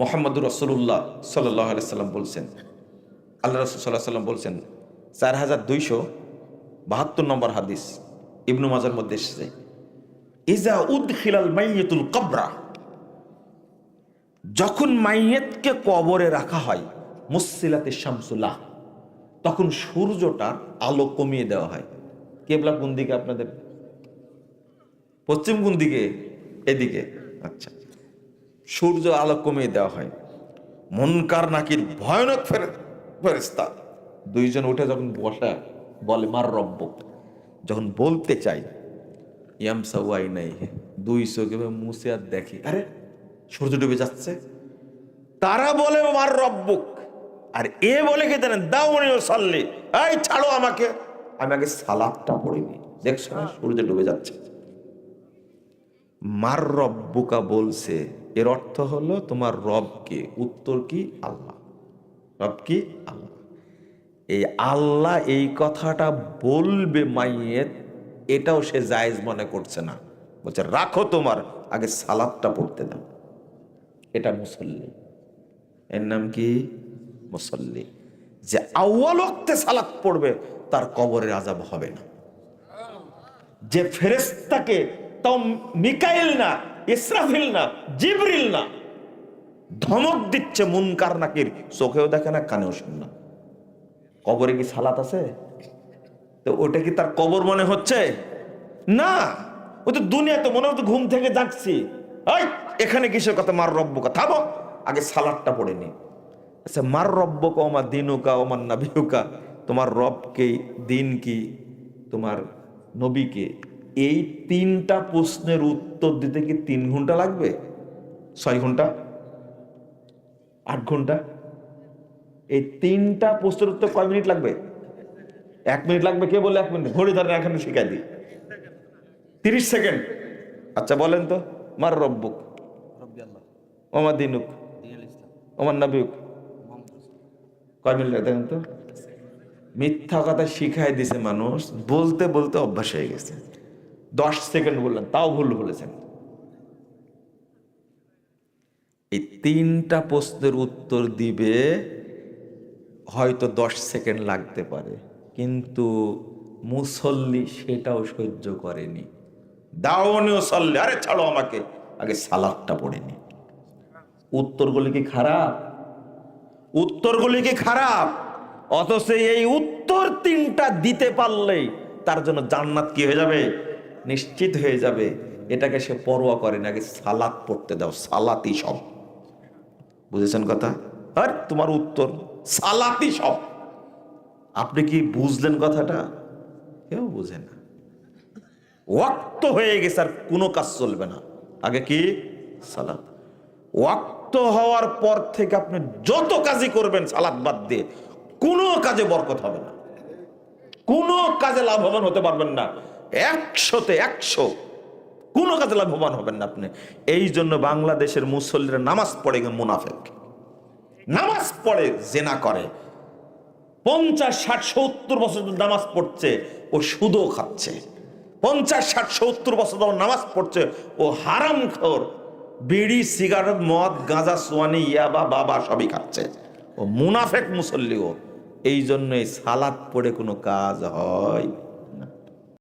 মোহাম্মদুর রসুল্লাহ সাল্লাহ সাল্লাম বলছেন আল্লাহ রসুল সাল্লাহ সাল্লাম বলছেন, চার হাজার দুইশো বাহাত্তর নম্বর হাদিস ইবনু মাজার মধ্যে এসেছে, ইজা উদ খিলাল মাইয়েতুল কবরা যখন মাইয়েতকে কবরে রাখা হয় মুসিলাতে শামসুল্লাহ তখন সূর্যটার আলো কমিয়ে দেওয়া হয়। কেবলা কোন দিকে আপনাদের? পশ্চিম কোন দিকে? এদিকে। আচ্ছা। সূর্য আলো কমিয়ে দেওয়া হয়। মনকার নাকির ভয়ানক ফেরে ফেরেস্তা দুইজন উঠে যখন বসা, বলে, মার রব্ব, যখন বলতে চাই ইয়াম সাউয়াই নাই দুই চোখে মুছে আর দেখি, আরে, সূর্য ডুবে যাচ্ছে। তারা বলে, মার রব্বুক। আর এ বলে কি জানেন, দাউনি ও সাল্লি এই ছাড়ো আমাকে। আমি আগে সালাদটা পড়িনি দেখছ সূর্য ডুবে যাচ্ছে। মার রব্বুকা বলছে এর অর্থ হলো তোমার রবকে উত্তর কি? আল্লাহ। রব কি? আল্লাহ। এই আল্লাহ এই কথাটা বলবে মাইয়ের, এটাও সে জায়েজ মনে করছে না। বলছে, রাখো তোমার, আগে সালাদটা পড়তে দাও। এটা মুসল্লি। এর নাম কি? মুসল্লি। যে আউ্বাল ওক্তে সালাত পড়বে, তার কবরের আজাব হবে না। যে ফেরেস্তাকে তাও মিকাইল না ইসরাফিল না জিবরিল না ধমক দিচ্ছে মুনকার নাকির। চোখেও দেখে না, কানেও শুন না। কবরে কি সালাত আছে? তো ওটা কি তার কবর মনে হচ্ছে? না। ও তো দুনিয়া তো মনে হতো ঘুম থেকে যাচ্ছি এই, এখানে কিসের কথা? মার রব্বকা। থামো। আগে সালাদটা পড়ে নি। আচ্ছা মার রব্বকা আমার দিনুকা আমার নাবিউকা তোমার রবকে দিন কি তোমার নবীকে এই তিনটা প্রশ্নের উত্তর দিতে কি তিন ঘণ্টা লাগবে? ছয় ঘণ্টা? আট ঘণ্টা? এই তিনটা প্রশ্নের উত্তর কয় মিনিট লাগবে? এক মিনিট লাগবে কে বলে এক মিনিট। ঘড়ি ধরে এখানে শিখাই দিই। তিরিশ সেকেন্ড। আচ্ছা বলেন তো। মার রব্বুক। ওমার দিনুক। ওমার নাবিউক কয় মিনিট দেখেন তো? মিথ্যা কথা শিখাই দিছে মানুষ, বলতে বলতে অভ্যাস হয়ে গেছে। দশ সেকেন্ড বললেন, তাও ভুল বলেছেন। এই তিনটা প্রশ্নের উত্তর দিবে, হয়তো দশ সেকেন্ড লাগতে পারে, কিন্তু মুসল্লি সেটাও সহ্য করেনি। দাওনিও সল্লি আরে ছাড়ো আমাকে। আগে সালাদটা পড়েনি উত্তরগুলি কি খারাপ? উত্তরগুলি কি খারাপ? অথচ এই উত্তর তিনটা দিতে পারলেই তার জন্য জান্নাত কি হয়ে যাবে? নিশ্চিত হয়ে যাবে, এটাকে সে পরোয়া করে নাকি সালাত পড়তে দাও সালাতি সব। বুঝেছেন কথা? আর তোমার উত্তর সালাতি সব। আপনি কি বুঝলেন কথাটা? কেউ বুঝে না। ওয়াক্ত হয়ে গেছে, আর কোনো কাজ চলবে না। আগে কি? সালাত। ওয়াক্ত হওয়ার পর থেকে আপনি যত কাজই করবেন, সালাত বাদ দিয়ে, কোনো কাজে বরকত হবে না। কোনো কাজে লাভবান হতে পারবেন না। একশোতে একশো। কোনো কাজে লাভবান হবেন না আপনি। এই জন্য বাংলাদেশের মুসল্লিরা নামাজ পড়ে মুনাফেক। নামাজ পড়ে, জেনা করে। পঞ্চাশ, ষাট, সত্তর বছর নামাজ পড়ছে, ও সুদও খাচ্ছে। পঞ্চাশ, ষাট, সত্তর বছর ধরে নামাজ পড়ছে, ও হারাম খোর। বিড়ি, সিগারেট, মদ, গাঁজা, সোয়ানি, ইয়াবা, বাবা সবই খাচ্ছে। ও মুনাফেক মুসল্লিও এই জন্য সালাদ পড়ে কোনো কাজ হয়